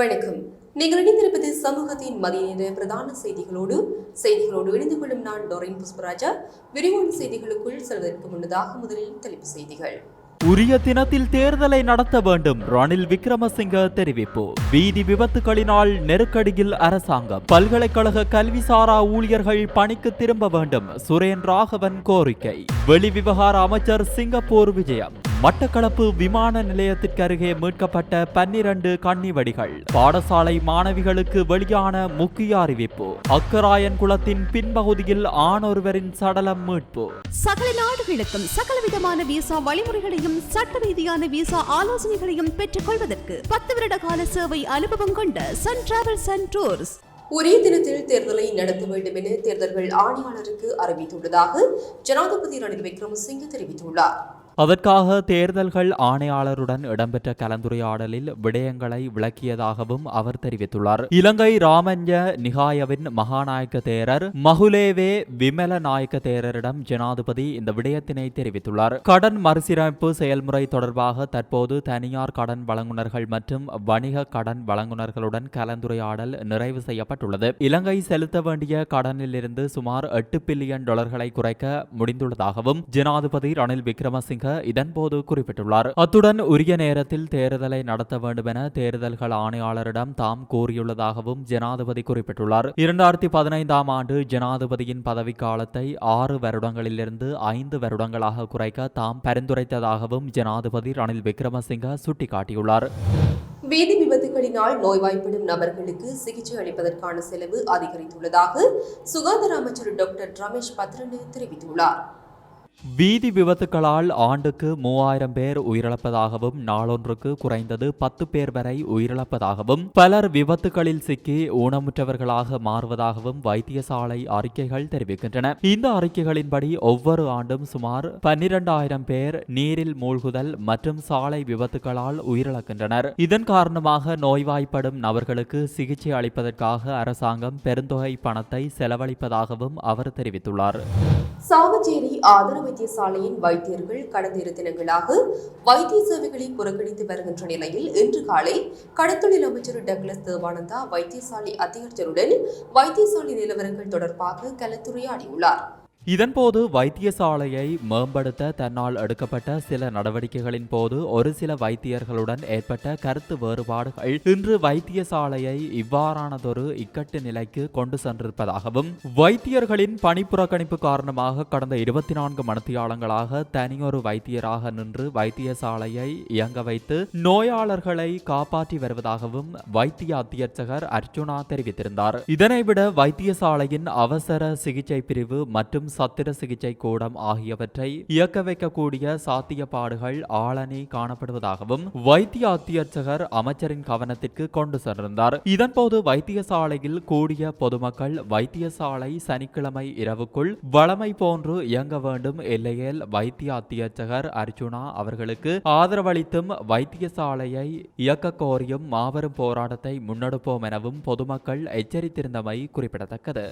வணக்கம். நீங்கள் இணைந்திருப்பது சமூகத்தின் மதிய நேர பிரதான செய்திகளோடு செய்திகளோடு இணைந்து கொள்ளும் நான் டொரின் புஷ்பராஜா. விரிவான செய்திகளுக்குள் செல்வதற்கு முன்னதாக முதலில் தலைப்பு செய்திகள். உரிய தினத்தில் தேர்தலை நடத்த வேண்டும் ரணில் விக்ரமசிங்க தெரிவிப்பு. வீதி விபத்துகளினால் நெருக்கடியில் அரசாங்கம். பல்கலைக்கழக கல்விசாரா ஊழியர்கள் பணிக்கு திரும்ப வேண்டும் சுரேன் ராகவன் கோரிக்கை. வெளிவிவகார அமைச்சர் சிங்கப்பூர் விஜயம். மட்டக்களப்பு விமான நிலையத்திற்கு அருகே மீட்கப்பட்ட பன்னிரண்டு கன்னிவடிகள் பாடசாலை மாணவிகளுக்கு வெளியான முக்கிய அறிவிப்பு. அக்கராயன் குளத்தின் பின்பகுதியில் ஆணொருவரின் சடலம் மீட்பு. சகல நாடுகளுக்கும் சகலவிதமான விசா வழிமுறைகளையும் சட்ட ரீதியான விசா ஆலோசனைகளையும் பெற்றுக் கொள்வதற்கு பத்து வருட கால சேவை அனுபவம் கொண்ட சன் டிராவல்ஸ் அண்ட் டூர்ஸ் உரிய தினத்தில் தேர்தலை நடத்த வேண்டும் என தேர்தல்கள் ஆணையாளருக்கு அறிவித்துள்ளதாக ஜனாதிபதி ரணில் விக்ரமசிங்கே தெரிவித்துள்ளார். அதற்காக தேர்தல்கள் ஆணையாளருடன் இடம்பெற்ற கலந்துரையாடலில் விடயங்களை விளக்கியதாகவும் அவர் தெரிவித்துள்ளார். இலங்கை ராமஞ்ச நிகாயவின் மகாநாயக்க தேரர் மகுலேவே விமல நாயக்க தேரரிடம் ஜனாதிபதி இந்த விடயத்தினை தெரிவித்துள்ளார். கடன் மறுசீரமைப்பு செயல்முறை தொடர்பாக தற்போது தனியார் கடன் வழங்குனர்கள் மற்றும் வணிக கடன் வழங்குனர்களுடன் கலந்துரையாடல் நிறைவு செய்யப்பட்டுள்ளது. இலங்கை செலுத்த வேண்டிய கடனிலிருந்து சுமார் எட்டு பில்லியன் டாலர்களை குறைக்க முடிந்துள்ளதாகவும் ஜனாதிபதி ரணில் விக்ரமசிங்க இதன்போது குறிப்பிட்டுள்ளார். அத்துடன் உரிய நேரத்தில் தேர்தலை நடத்த வேண்டும் என தேர்தல்கள் ஆணையாளரிடம் தாம் கூறியுள்ளதாகவும் ஜனாதிபதி குறிப்பிட்டுள்ளார். இரண்டாயிரத்தி பதினைந்தாம் ஆண்டு ஜனாதிபதியின் பதவிக்காலத்தை ஆறு வருடங்களிலிருந்து ஐந்து வருடங்களாக குறைக்க தாம் பரிந்துரைத்ததாகவும் ஜனாதிபதி ரணில் விக்ரமசிங்க சுட்டிக்காட்டியுள்ளார். வீதி விபத்துகளினால் நோய்வாய்ப்படும் நபர்களுக்கு சிகிச்சை அளிப்பதற்கான செலவு அதிகரித்துள்ளதாக சுகாதார அமைச்சர் டாக்டர் ரமேஷ் பத்ரனே தெரிவித்துள்ளார். வீதி விபத்துகளால் ஆண்டுக்கு மூவாயிரம் பேர் உயிரிழப்பதாகவும் நாளொன்றுக்கு குறைந்தது பத்து பேர் வரை உயிரிழப்பதாகவும் பலர் விபத்துகளில் சிக்கி ஊனமுற்றவர்களாக மாறுவதாகவும் வைத்தியசாலை அறிக்கைகள் தெரிவிக்கின்றன. இந்த அறிக்கைகளின்படி ஒவ்வொரு ஆண்டும் சுமார் பன்னிரண்டாயிரம் பேர் நீரில் மூழ்குதல் மற்றும் சாலை விபத்துகளால் உயிரிழக்கின்றனர். இதன் காரணமாக நோய்வாய்ப்படும் நபர்களுக்கு சிகிச்சை அளிப்பதற்காக அரசாங்கம் பெருந்தொகை பணத்தை செலவழிப்பதாகவும் அவர் தெரிவித்துள்ளார். சாவச்சேரி ஆதார வைத்தியசாலையின் வைத்தியர்கள் கடந்த இரு தினங்களாக வைத்திய சேவைகளை புறக்கணித்து வருகின்ற நிலையில் இன்று காலை கடத்தொழில் அமைச்சர் டக்ளஸ் தேவானந்தா வைத்தியசாலை அத்தியட்சருடன் வைத்தியசாலை நிலவரங்கள் தொடர்பாக கலந்துரையாடியுள்ளார். இதன்போது வைத்தியசாலையை மேம்படுத்த தன்னால் எடுக்கப்பட்ட சில நடவடிக்கைகளின் போது ஒரு சில வைத்தியர்களுடன் ஏற்பட்ட கருத்து வேறுபாடுகள். இன்று வைத்தியசாலையை இவ்வாறானதொரு இக்கட்டு நிலைக்கு கொண்டு சென்றிருப்பதாகவும் வைத்தியர்களின் பணிப்புறக்கணிப்பு காரணமாக கடந்த இருபத்தி நான்கு மணித்தியாலங்களாக தனியொரு வைத்தியராக நின்று வைத்தியசாலையை இயங்க வைத்து நோயாளர்களை காப்பாற்றி வருவதாகவும் வைத்திய அத்தியட்சகர் அர்ஜுனா தெரிவித்திருந்தார். இதனைவிட வைத்தியசாலையின் அவசர சிகிச்சை பிரிவு மற்றும் சத்திர சிகிச்சை கூடம் ஆகியவற்றை இயக்க வைக்கக்கூடிய சாத்தியப்பாடுகள் ஆளணி காணப்படுவதாகவும் வைத்திய அத்தியட்சகர் அமைச்சரின் கவனத்திற்கு கொண்டு சென்றிருந்தார். இதன்போது வைத்தியசாலையில் கூடிய பொதுமக்கள் வைத்தியசாலை சனிக்கிழமை இரவுக்குள் வளமை போன்று இயங்க வேண்டும். இல்லையேல் வைத்திய அத்தியட்சகர் அர்ஜுனா அவர்களுக்கு ஆதரவளித்தும் வைத்தியசாலையை இயக்க கோரியும் மாபெரும் போராட்டத்தை முன்னெடுப்போம் எனவும் பொதுமக்கள் எச்சரித்திருந்தமை குறிப்பிடத்தக்கது.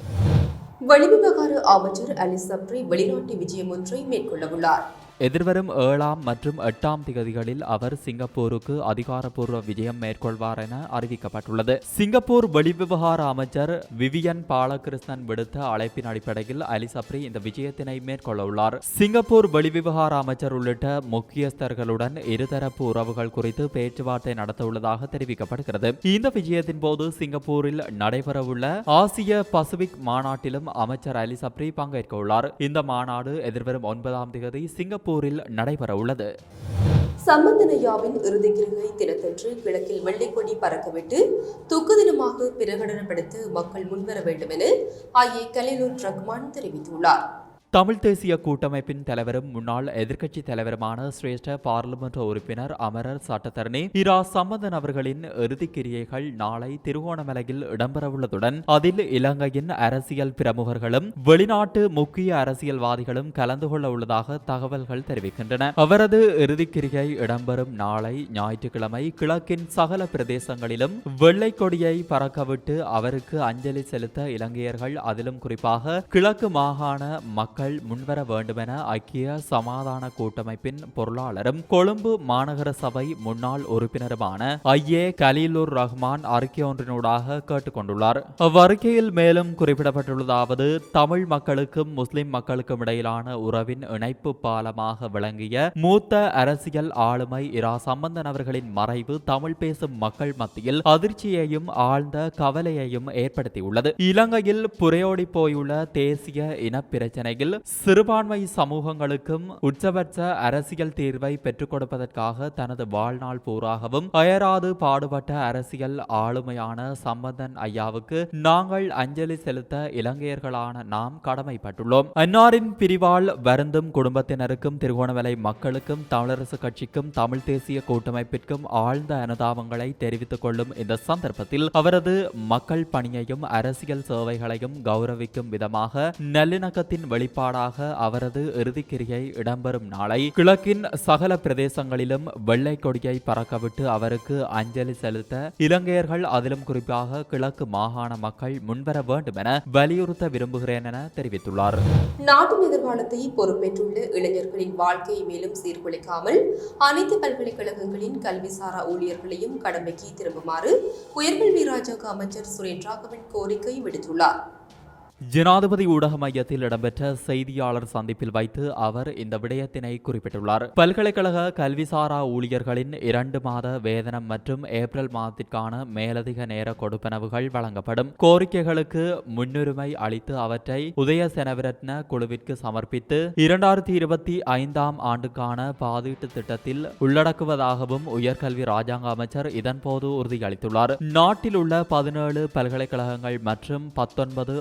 வெளிவிவகார அமைச்சர் அலி சப்ரி வெளிநாட்டு விஜயம் ஒன்றை மேற்கொள்ளவுள்ளார் எதிர்வரும் ஏழாம் மற்றும் எட்டாம் திகதிகளில் அவர் சிங்கப்பூருக்கு அதிகாரப்பூர்வ விஜயம் மேற்கொள்வார் என அறிவிக்கப்பட்டுள்ளது. சிங்கப்பூர் வெளிவிவகார அமைச்சர் விவியன் பாலகிருஷ்ணன் விடுத்த அழைப்பின் அடிப்படையில் அலிசப்ரி இந்த விஜயத்தினை மேற்கொள்ள உள்ளார். சிங்கப்பூர் வெளிவிவகார அமைச்சர் உள்ளிட்ட முக்கியஸ்தர்களுடன் இருதரப்பு உறவுகள் குறித்து பேச்சுவார்த்தை நடத்த உள்ளதாக தெரிவிக்கப்படுகிறது. இந்த விஜயத்தின் போது சிங்கப்பூரில் நடைபெறவுள்ள ஆசிய பசிபிக் மாநாட்டிலும் அமைச்சர் அலிசப்ரி பங்கேற்கவுள்ளார் பங்கேற்க உள்ளார். இந்த மாநாடு எதிர்வரும் ஒன்பதாம் திகதி சிங்கப்பூர் நடைபெற உள்ளது சம்பந்தனையாவின் இறுதி கிருகை தினத்தன்று கிழக்கில் வெள்ளிக்கொடி பறக்கவிட்டு துக்கு தினமாக பிரகடனப்படுத்த மக்கள் முன்வர வேண்டும் என ஐஏ கலிலுர் ரஹ்மான் தெரிவித்துள்ளார். தமிழ் தேசிய கூட்டமைப்பின் தலைவரும் முன்னாள் எதிர்க்கட்சி தலைவருமான சிரேஷ்ட பாராளுமன்ற உறுப்பினர் அமரர் சட்டத்தரணி இரா சம்பந்தன் அவர்களின் இறுதிக்கிரியைகள் நாளை திருகோணமலையில் இடம்பெறவுள்ளதுடன் அதில் இலங்கையின் அரசியல் பிரமுகர்களும் வெளிநாட்டு முக்கிய அரசியல்வாதிகளும் கலந்து கொள்ள உள்ளதாக தகவல்கள் தெரிவிக்கின்றன. அவரது இறுதிக்கிரியை இடம்பெறும் நாளை ஞாயிற்றுக்கிழமை கிழக்கின் சகல பிரதேசங்களிலும் வெள்ளை கொடியை பறக்கவிட்டு அவருக்கு அஞ்சலி செலுத்த இலங்கையர்கள் அதிலும் குறிப்பாக கிழக்கு மாகாண மக்கள் தலைவர்கள் முன்வர வேண்டுமென ஐக்கிய சமாதான கூட்டமைப்பின் பொருளாளரும் கொழும்பு மாநகர சபை முன்னாள் உறுப்பினருமான ஐயே கலீலுர் ரஹ்மான் அறிக்கை ஒன்றினூடாக கேட்டுக்கொண்டுள்ளார். அவ்வறிக்கையில் மேலும் குறிப்பிடப்பட்டுள்ளதாவது தமிழ் மக்களுக்கும் முஸ்லிம் மக்களுக்கும் இடையிலான உறவின் இணைப்பு பாலமாக விளங்கிய மூத்த அரசியல் ஆளுமை இரா சம்பந்தன் அவர்களின் மறைவு தமிழ் பேசும் மக்கள் மத்தியில் அதிர்ச்சியையும் ஆழ்ந்த கவலையையும் ஏற்படுத்தியுள்ளது. இலங்கையில் புரையோடி போயுள்ள தேசிய இன பிரச்சனையில் சிறுபான்மை சமூகங்களுக்கும் உச்சபட்ச அரசியல் தீர்வை பெற்றுக் கொடுப்பதற்காக தனது வாழ்நாள் பூராகவும் அயராது பாடுபட்ட அரசியல் ஆளுமையான சம்பந்தன் ஐயாவுக்கு நாங்கள் அஞ்சலி செலுத்த இலங்கையர்களான நாம் கடமைப்பட்டுள்ளோம். அன்னாரின் பிரிவால் வருந்தும் குடும்பத்தினருக்கும் திருகோணமலை மக்களுக்கும் தமிழரசு கட்சிக்கும் தமிழ் தேசிய கூட்டமைப்பிற்கும் ஆழ்ந்த அனுதாபங்களை தெரிவித்துக் கொள்ளும் இந்த சந்தர்ப்பத்தில் அவரது மக்கள் பணியையும் அரசியல் சேவைகளையும் கௌரவிக்கும் விதமாக நல்லிணக்கத்தின் வெளிப்பாடாக அவரது இறுதிக்கிரியை இடம்பெறும் நாளை கிழக்கின் சகல பிரதேசங்களிலும் வெள்ளை கொடியை பறக்கவிட்டு அவருக்கு அஞ்சலி செலுத்த இலங்கையர்கள் அதிலும் குறிப்பாக கிழக்கு மாகாண மக்கள் முன்வர வேண்டும் என வலியுறுத்த விரும்புகிறேன் என தெரிவித்துள்ளார். நாட்டின் எதிர்காலத்தை பொறுப்பேற்றுள்ள இளைஞர்களின் வாழ்க்கையை மேலும் சீர்குலைக்காமல் அனைத்து பல்கலைக்கழகங்களின் கல்விசாரா ஊழியர்களையும் கடமைக்கு திரும்புமாறு உயர்கல்வி ராஜாங்க அமைச்சர் சுரேன் ராகவன் கோரிக்கை விடுத்துள்ளார். ஜனாதிபதி ஊடக மையத்தில் இடம்பெற்ற செய்தியாளர் சந்திப்பில் வைத்து அவர் இந்த விடயத்தினை குறிப்பிட்டுள்ளார். பல்கலைக்கழக கல்விசாரா ஊழியர்களின் இரண்டு மாத வேதனம் மற்றும் ஏப்ரல் மாதத்திற்கான மேலதிக நேர கொடுப்பனவுகள் வழங்கப்படும். கோரிக்கைகளுக்கு முன்னுரிமை அளித்து அவற்றை உதய செனவிரத்ன குழுவிற்கு சமர்ப்பித்து இரண்டாயிரத்தி இருபத்தி ஐந்தாம் ஆண்டுக்கான பாதீட்டு திட்டத்தில் உள்ளடக்குவதாகவும் உயர்கல்வி ராஜாங்க அமைச்சர் இதன்போது உறுதியளித்துள்ளார். நாட்டில் உள்ள பதினேழு பல்கலைக்கழகங்கள் மற்றும் பத்தொன்பது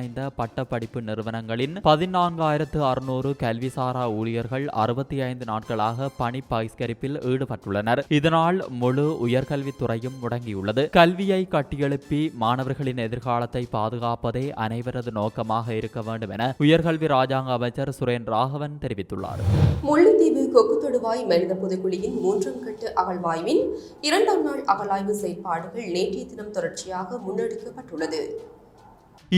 ஒன்றிணைந்த பட்டப்படிப்பு நிறுவனங்களின் பதினான்காயிரத்து அறுநூறு கல்விசாரா ஊழியர்கள் அறுபத்தி ஐந்து நாட்களாக பணி பகிஷ்கரிப்பில் ஈடுபட்டுள்ளனர். இதனால் முழு உயர்கல்வித்துறையும் முடங்கியுள்ளது. கல்வியை கட்டியெழுப்பி மாணவர்களின் எதிர்காலத்தை பாதுகாப்பதே அனைவரது நோக்கமாக இருக்க வேண்டும் என உயர்கல்வி ராஜாங்க அமைச்சர் சுரேன் ராகவன் தெரிவித்துள்ளார். முல்லைத்தீவு கொக்கு தொடுவாய் மனித புதைக்குழியின் மூன்றாம் கட்ட அகழ்வாய்வின் இரண்டாம் நாள் அகழாய்வு செயற்பாடுகள் நேற்றைய தினம் தொடர்ச்சியாக முன்னெடுக்கப்பட்டுள்ளது.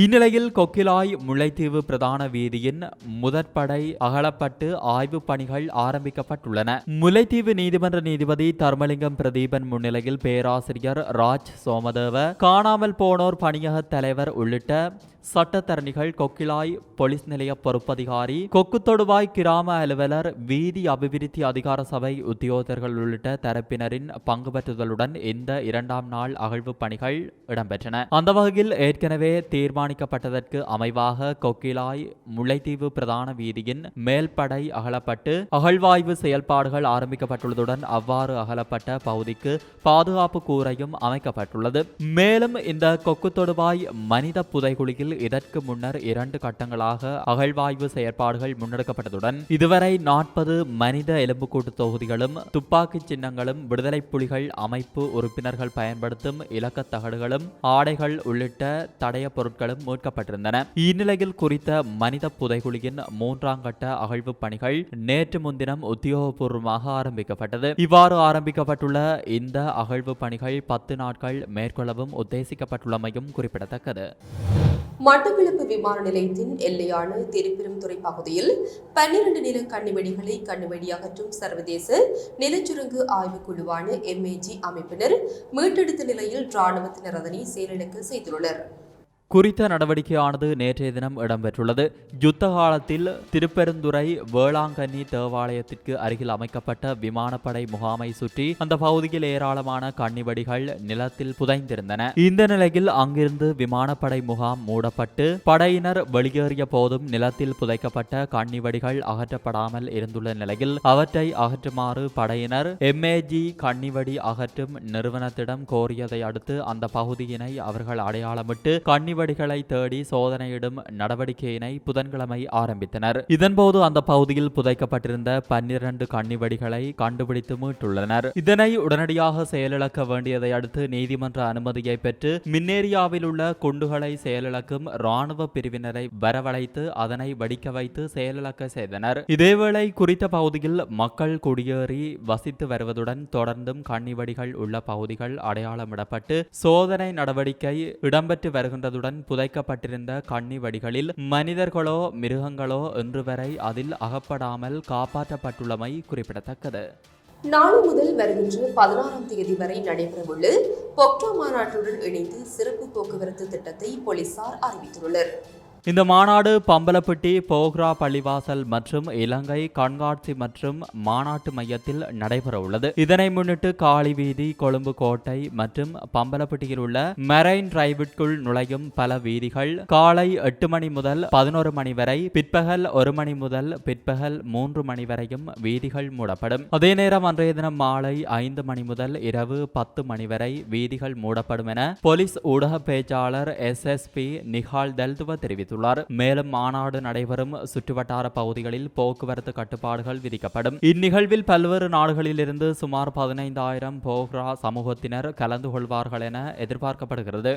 இந்நிலையில் கொக்கிலாய் முல்லைத்தீவு பிரதான வீதியின் முதற்படை அகலப்பட்டு ஆய்வு பணிகள் ஆரம்பிக்கப்பட்டுள்ளன. முல்லைத்தீவு நீதிமன்ற நீதிபதி தர்மலிங்கம் பிரதீபன் முன்னிலையில் பேராசிரியர் ராஜ் சோமதேவ காணாமல் போனோர் பணியக தலைவர் உள்ளிட்ட சட்டத்தரணிகள் கொக்கிலாய் போலீஸ் நிலைய பொறுப்பதிகாரி கொக்குத்தொடுவாய் கிராம அலுவலர் வீதி அபிவிருத்தி அதிகார சபை உத்தியோகத்தர்கள் உள்ளிட்ட தரப்பினரின் பங்குபற்றுதலுடன் இந்த இரண்டாம் நாள் அகழ்வு பணிகள் இடம்பெற்றன. அந்த வகையில் ஏற்கனவே தீர்மானிக்கப்பட்டதற்கு அமைவாக கொக்கிலாய் முல்லைத்தீவு பிரதான வீதியின் மேல்படை அகலப்பட்டு அகழ்வாய்வு செயல்பாடுகள் ஆரம்பிக்கப்பட்டுள்ளதுடன் அவ்வாறு அகலப்பட்ட பகுதிக்கு பாதுகாப்பு கூரையும் அமைக்கப்பட்டுள்ளது. மேலும் இந்த கொக்குத்தொடுவாய் மனித புதைகுழியில் இதற்கு முன்னர் இரண்டு கட்டங்களாக அகழ்வாய்வு செயற்பாடுகள் முன்னெடுக்கப்பட்டதுடன் இதுவரை நாற்பது மனித எலும்புக்கூட்டு தொகுதிகளும் துப்பாக்கி சின்னங்களும் விடுதலை புலிகள் அமைப்பு உறுப்பினர்கள் பயன்படுத்தும் இலக்கத் தகடுகளும் ஆடைகள் உள்ளிட்ட தடைய பொருட்களும் மீட்கப்பட்டிருந்தன. இந்நிலையில் குறித்த மனித புதைகுழியின் மூன்றாம் கட்ட அகழ்வு பணிகள் நேற்று முன்தினம் உத்தியோகபூர்வமாக ஆரம்பிக்கப்பட்டது. இவ்வாறு ஆரம்பிக்கப்பட்டுள்ள இந்த அகழ்வு பணிகள் பத்து நாட்கள் மேற்கொள்ளவும் உத்தேசிக்கப்பட்டுள்ளமையும் குறிப்பிடத்தக்கது. மட்டக்களப்பு விமான நிலையத்தின் எல்லையான திருப்பெரும்துறை பகுதியில் பன்னிரண்டு நில கண்ணிவெடிகளை கண்ணிவெடி அகற்றும் சர்வதேச நிலச்சுரங்கு ஆய்வுக் குழுவான எம்ஏஜி அமைப்பினர் மீட்டெடுத்த நிலையில் இராணுவத்தினர் அதனை செயலிழக்க செய்துள்ளனர். குறித்த நடவடிக்கையானது நேற்றைய தினம் இடம்பெற்றுள்ளது. யுத்த காலத்தில் திருப்பெருந்துறை வேளாங்கண்ணி தேவாலயத்திற்கு அருகில் அமைக்கப்பட்ட விமானப்படை முகாமை சுற்றி அந்த பகுதியில் ஏராளமான கண்ணிவடிகள் நிலத்தில் புதைந்திருந்தன. இந்த நிலையில் அங்கிருந்து விமானப்படை முகாம் மூடப்பட்டு படையினர் வெளியேறிய போதும் நிலத்தில் புதைக்கப்பட்ட கண்ணிவடிகள் அகற்றப்படாமல் இருந்துள்ள நிலையில் அவற்றை அகற்றுமாறு படையினர் எம்ஏஜி கண்ணிவடி அகற்றும் நிறுவனத்திடம் கோரியதை அடுத்து அந்த பகுதியினை அவர்கள் அடையாளமிட்டு கண்ணிவடி கன்னிவடிகளை தேடி சோதனையிடும் நடவடிக்கையினை புதன்கிழமை ஆரம்பித்தனர். இதன்போது அந்த பகுதியில் புதைக்கப்பட்டிருந்த பன்னிரண்டு கன்னிவடிகளை கண்டுபிடித்து மீட்டுள்ளனர். இதனை உடனடியாக செயலிழக்க வேண்டியதை அடுத்து நீதிமன்ற அனுமதியை பெற்று மின்னேரியாவில் உள்ள குண்டுகளை செயலிழக்கும் ராணுவ பிரிவினரை வரவழைத்து அதனை வடிக்க வைத்து செயலிழக்க செய்தனர். இதேவேளை குறித்த பகுதியில் மக்கள் குடியேறி வசித்து வருவதுடன் தொடர்ந்தும் கன்னிவடிகள் உள்ள பகுதிகள் அடையாளமிடப்பட்டு சோதனை நடவடிக்கை இடம்பெற்று வருகின்றதுடன் அதனுடன் புதைக்கப்பட்டிருந்த கண்ணி வடிகளில் மனிதர்களோ மிருகங்களோ இன்று வரை அதில் அகப்படாமல் காப்பாற்றப்பட்டுள்ளமை குறிப்பிடத்தக்கது. நாளை முதல் வருகின்ற பதினாறாம் தேதி வரை நடைபெறவுள்ள பொக்டோ மாநாட்டுடன் இணைந்து சிறப்பு போக்குவரத்து திட்டத்தை போலீசார் அறிவித்துள்ளனர். இந்த மாநாடு பம்பலப்பட்டி போக்ரா பள்ளிவாசல் மற்றும் இலங்கை கண்காட்சி மற்றும் மாநாட்டு மையத்தில் நடைபெற உள்ளது. இதனை முன்னிட்டு காளி வீதி கொழும்பு கோட்டை மற்றும் பம்பலப்பட்டியில் உள்ள மெரைன் டிரைவிற்குள் நுழையும் பல வீதிகள் காலை எட்டு மணி முதல் பதினோரு மணி வரை பிற்பகல் ஒரு மணி முதல் பிற்பகல் மூன்று மணி வரையும் வீதிகள் மூடப்படும். அதே நேரம் அன்றைய தினம் மாலை ஐந்து மணி முதல் இரவு பத்து மணி வரை வீதிகள் மூடப்படும் என போலீஸ் ஊடக பேச்சாளர் S S P Nihal Thalduwa தெரிவித்துள்ளார். மேலும் மாநாடு நடைபெறும் சுற்றுவட்டார பகுதிகளில் போக்குவரத்து கட்டுப்பாடுகள் விதிக்கப்படும். இந்நிகழ்வில் பல்வேறு நாடுகளிலிருந்து சுமார் பதினைந்தாயிரம் போக்ரா சமூகத்தினர் கலந்து கொள்வார்கள் என எதிர்பார்க்கப்படுகிறது.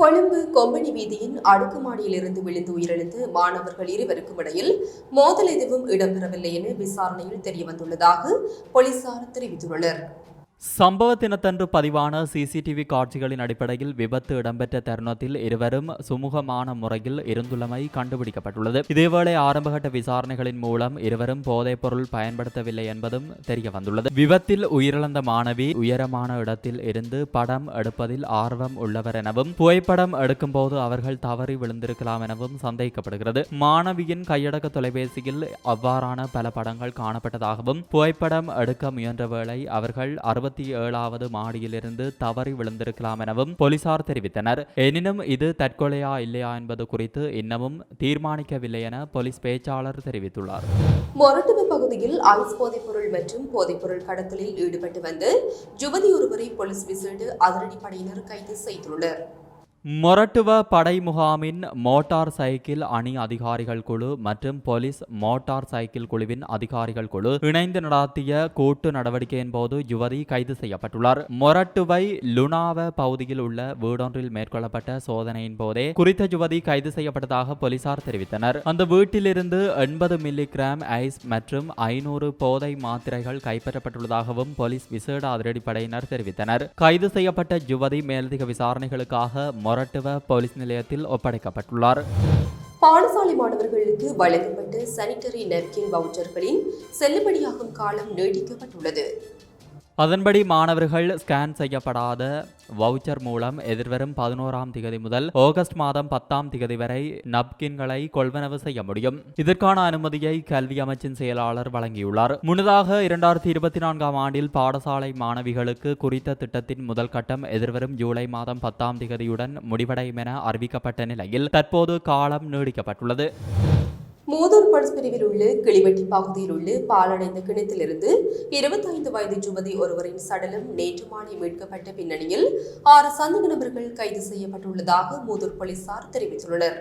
கொழும்பு கொம்பனி வீதியின் அடுக்குமாடியிலிருந்து விழுந்து உயிரிழந்து மாணவர்கள் இருவருக்கும் இடையில் மோதல் எதுவும் இடம்பெறவில்லை என விசாரணையில் தெரியவந்துள்ளதாக போலீசார் தெரிவித்துள்ளனர். சம்பவ தினத்தன்று பதிவான சிசிடிவி காட்சிகளின் அடிப்படையில் விபத்து இடம்பெற்ற தருணத்தில் இருவரும் சுமூகமான முறையில் இருந்துள்ளமை கண்டுபிடிக்கப்பட்டுள்ளது. இதேவேளை ஆரம்பகட்ட விசாரணைகளின் மூலம் இருவரும் போதைப் பொருள் பயன்படுத்தவில்லை என்பதும் தெரிய வந்துள்ளது விபத்தில் உயிரிழந்த மாணவி உயரமான இடத்தில் இருந்து படம் எடுப்பதில் ஆர்வம் உள்ளவர் எனவும் புகைப்படம் எடுக்கும்போது அவர்கள் தவறி விழுந்திருக்கலாம் எனவும் சந்தேகிக்கப்படுகிறது மாணவியின் கையடக்க தொலைபேசியில் அவ்வாறான பல படங்கள் காணப்பட்டதாகவும் புகைப்படம் எடுக்க முயன்ற வேளை அவர்கள் அறுபத்தி ஏழாவது மாடியிலிருந்து தவறி விழுந்திருக்கலாம் எனவும் போலீசார் தெரிவித்தனர். எனினும் இது தற்கொலையா இல்லையா என்பது குறித்து இன்னமும் தீர்மானிக்கவில்லை என போலீஸ் பேச்சாளர் தெரிவித்துள்ளார். மொரட்டுவ பகுதியில் ஐஸ் போதைப்பொருள் மற்றும் போதைப்பொருள் கடத்தலில் ஈடுபட்டு வந்த யுவதி ஒருவரை போலீஸ் விசேட அதிரடிப்படையினர் கைது செய்துள்ளனர். மொரட்டுவ படை முகாமின் மோட்டார் சைக்கிள் அணி அதிகாரிகள் குழு மற்றும் போலீஸ் மோட்டார் சைக்கிள் குழுவின் அதிகாரிகள் குழு இணைந்து நடாத்திய கூட்டு நடவடிக்கையின் போது யுவதி கைது செய்யப்பட்டுள்ளார். மொரட்டுவை லுனாவ பகுதியில் உள்ள வீடொன்றில் மேற்கொள்ளப்பட்ட சோதனையின் போதே குறித்த யுவதி கைது செய்யப்பட்டதாக போலீசார் தெரிவித்தனர். அந்த வீட்டிலிருந்து எண்பது மில்லி கிராம் ஐஸ் மற்றும் ஐநூறு போதை மாத்திரைகள் கைப்பற்றப்பட்டுள்ளதாகவும் போலீஸ் விசேட அதிரடிப்படையினர் தெரிவித்தனர். கைது செய்யப்பட்ட யுவதி மேலதிக விசாரணைகளுக்காக மொரட்டுவ போலீஸ் நிலையத்தில் ஒப்படைக்கப்பட்டுள்ளார். பாடசாலை மாணவர்களுக்கு வழங்கப்பட்ட சானிட்டரி நெப்கின் வவுச்சர்களின் செல்லுபடியாகும் காலம் நீட்டிக்கப்பட்டுள்ளது. அதன்படி மாணவர்கள் ஸ்கேன் செய்யப்படாத வவுச்சர் மூலம் எதிர்வரும் பதினோராம் திகதி முதல் ஆகஸ்ட் மாதம் பத்தாம் திகதி வரை நப்கின்களை கொள்வனவு செய்ய முடியும். இதற்கான அனுமதியை கல்வி அமைச்சின் செயலாளர் வழங்கியுள்ளார். முன்னதாக இரண்டாயிரத்தி இருபத்தி நான்காம் ஆண்டில் பாடசாலை மாணவிகளுக்கு குறித்த திட்டத்தின் முதல் கட்டம் எதிர்வரும் ஜூலை மாதம் பத்தாம் திகதியுடன் முடிவடையும் என அறிவிக்கப்பட்ட நிலையில் தற்போது காலம் நீடிக்கப்பட்டுள்ளது. மூதூர் பல்ஸ் பிரிவில் உள்ள கிளிவெட்டி பகுதியில் உள்ள பாலடைந்த கிணத்திலிருந்து இருபத்தைந்து வயது யுவதி ஒருவரின் சடலம் நேற்று மாலை மீட்கப்பட்ட பின்னணியில் ஆறு சந்தேக நபர்கள் கைது செய்யப்பட்டுள்ளதாக மூதூர் போலீசார் தெரிவித்துள்ளனர்.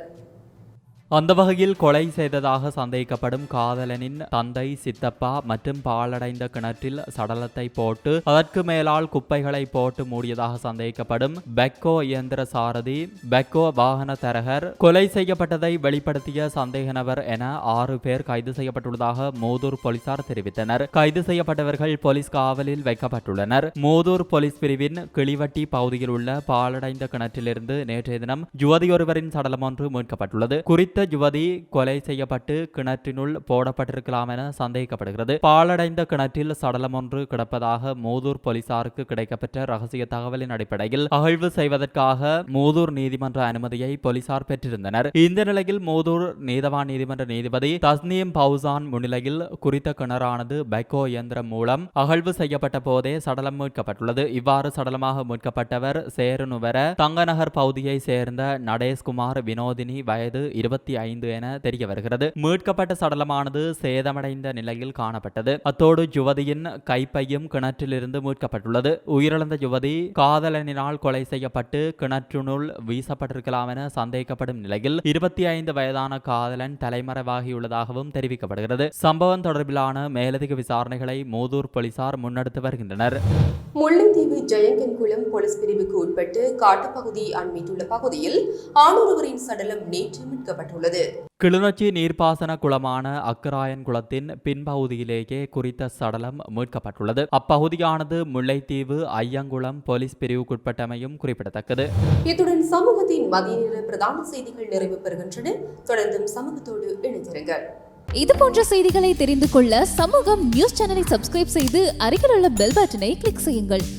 அந்த வகையில் கொலை செய்ததாக சந்தேகிக்கப்படும் காதலனின் தந்தை சித்தப்பா மற்றும் பாலடைந்த கிணற்றில் சடலத்தை போட்டு அதற்கு மேலால் குப்பைகளை போட்டு மூடியதாக சந்தேகிக்கப்படும் பெக்கோ இயந்திர சாரதி பெக்கோ வாகன தரகர் கொலை செய்யப்பட்டதை வெளிப்படுத்திய சந்தேக நபர் என ஆறு பேர் கைது செய்யப்பட்டுள்ளதாக மூதூர் போலீசார் தெரிவித்தனர். கைது செய்யப்பட்டவர்கள் போலீஸ் காவலில் வைக்கப்பட்டுள்ளனர். மூதூர் போலீஸ் பிரிவின் கிளிவட்டி பகுதியில் உள்ள பாலடைந்த கிணற்றிலிருந்து நேற்றைய தினம் யுவதியொருவரின் சடலம் ஒன்று மீட்கப்பட்டுள்ளது. குறித்த யுவதி கொலை செய்யப்பட்டு கிணற்றினுள் போடப்பட்டிருக்கலாம் என சந்தேகிக்கப்படுகிறது பாலடைந்த கிணற்றில் சடலம் ஒன்று கிடப்பதாக மூதூர் போலீசாருக்கு கிடைக்கப்பெற்ற ரகசிய தகவலின் அடிப்படையில் அகழ்வு செய்வதற்காக மூதூர் நீதிமன்ற அனுமதியை போலீசார் பெற்றிருந்தனர். இந்த நிலையில் மூதூர் நீதவான் நீதிமன்ற நீதிபதி தஸ்னீம் பவுசான் முன்னிலையில் குறித்த கிணறானது பைக்கோ இயந்திரம் மூலம் அகழ்வு செய்யப்பட்ட போதே சடலம் மீட்கப்பட்டுள்ளது. இவ்வாறு சடலமாக மீட்கப்பட்டவர் சேருனுவர தங்கநகர் பகுதியை சேர்ந்த நடேஷ்குமார் வினோதினி வயது இருபத்தி இருபத்தி ஐந்து என தெரிய வருகிறது. மீட்கப்பட்ட சடலமானது சேதமடைந்த நிலையில் காணப்பட்டது. அத்தோடு யுவதியின் கைப்பையும் கிணற்றிலிருந்து மீட்கப்பட்டுள்ளது. உயிரிழந்த யுவதி காதலனினால் கொலை செய்யப்பட்டு கிணற்றினுள் வீசப்பட்டிருக்கலாம் என சந்தேகிக்கப்படும் நிலையில் இருபத்தி ஐந்து வயதான காதலன் தலைமறைவாகியுள்ளதாகவும் தெரிவிக்கப்படுகிறது. சம்பவம் தொடர்பிலான மேலதிக விசாரணைகளை மூதூர் போலீசார் முன்னெடுத்து வருகின்றனர். முல்லைத்தீவு ஜெயங்கன்குளம் போலீஸ் பிரிவுக்கு உட்பட்டு காட்டுப்பகுதி அண்மித்துள்ள பகுதியில் ஆணொருவரின் சடலம் நேற்று மீட்கப்பட்டுள்ளது. செய்யப்பட்டுள்ளது கிளிநொச்சி நீர்ப்பாசன குளமான அக்கராயன் குளத்தின் பின்பகுதியிலேயே குறித்த சடலம் மீட்கப்பட்டுள்ளது. அப்பகுதியானது முல்லைத்தீவு ஐயங்குளம் போலீஸ் பிரிவுக்குட்பட்டமையும் குறிப்பிடத்தக்கது. இத்துடன் சமூகத்தின் மதிய நேர பிரதான செய்திகள் நிறைவு பெறுகின்றன. தொடர்ந்தும் சமூகத்தோடு இணைந்திருங்கள். இது போன்ற செய்திகளை தெரிந்து கொள்ள சமூகம் நியூஸ் சேனலை சப்ஸ்கிரைப் செய்து அருகில் உள்ள பெல் பட்டனை கிளிக் செய்யுங்கள்.